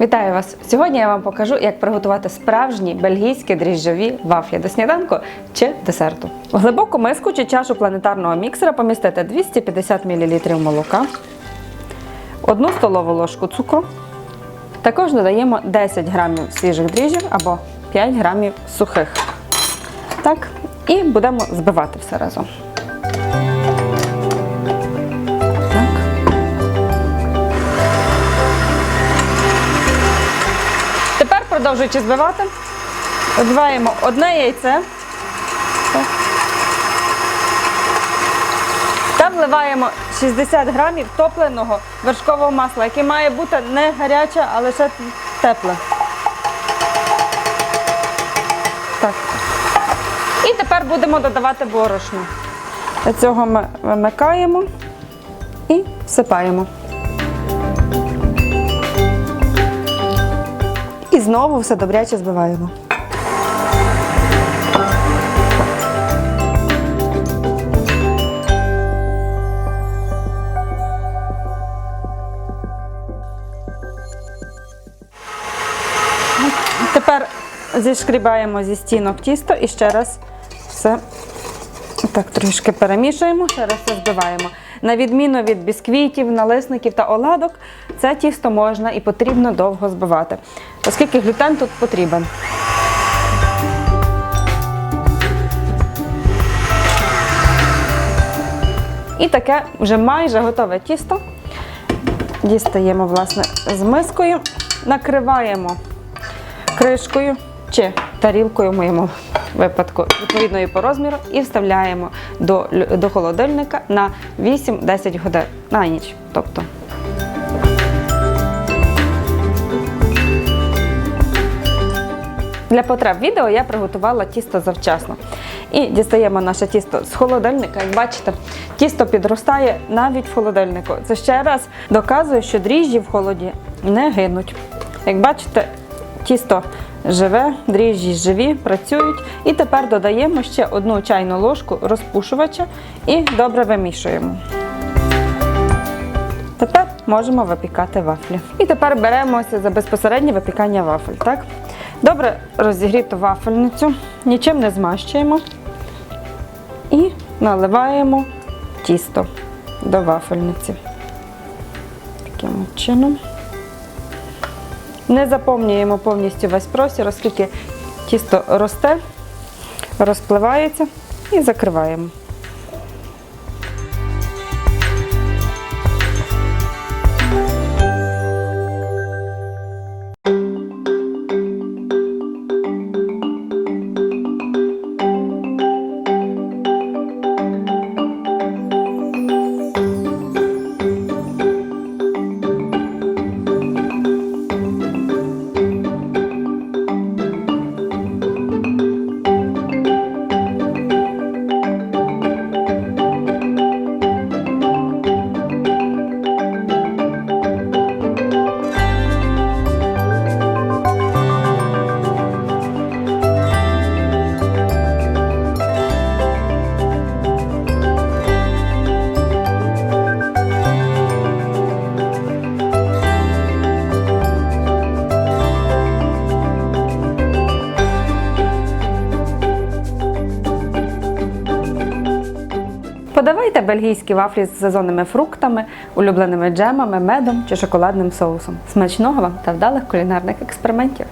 Вітаю вас! Сьогодні я вам покажу, як приготувати справжні бельгійські дріжджові вафлі до сніданку чи десерту. В глибоку миску чи чашу планетарного міксера помістити 250 мл молока, 1 столову ложку цукру. Також додаємо 10 грамів свіжих дріжджів або 5 грамів сухих. Так, і будемо збивати все разом. Продовжуючи збивати, вбиваємо одне яйце та вливаємо 60 грамів топленого вершкового масла, яке має бути не гаряче, а лише тепле. Так. І тепер будемо додавати борошно. Для цього ми вимикаємо і всипаємо. Знову все добряче збиваємо. Тепер зішкрібаємо зі стінок тісто і ще раз все так трішки перемішуємо, ще раз все збиваємо. На відміну від бісквітів, налисників та оладок, це тісто можна і потрібно довго збивати, оскільки глютен тут потрібен. І таке вже майже готове тісто. Дістаємо власне з мискою, накриваємо кришкою чи тарілкою в моєму випадку відповідної по розміру і вставляємо до, до холодильника на 8-10 годин на ніч. Тобто. Для потреб відео я приготувала тісто завчасно. І дістаємо наше тісто з холодильника. Як бачите, тісто підростає навіть в холодильнику. Це ще раз доказує, що дріжджі в холоді не гинуть. Як бачите, тісто живе, дріжджі живі, працюють. І тепер додаємо ще одну чайну ложку розпушувача і добре вимішуємо. Тепер можемо випікати вафлі. І тепер беремося за безпосереднє випікання вафель. Так? Добре розігріту вафельницю, нічим не змащуємо і наливаємо тісто до вафельниці. Таким чином. Не заповнюємо повністю весь простір, оскільки тісто росте, розпливається і закриваємо. Подавайте бельгійські вафлі з сезонними фруктами, улюбленими джемами, медом чи шоколадним соусом. Смачного вам та вдалих кулінарних експериментів!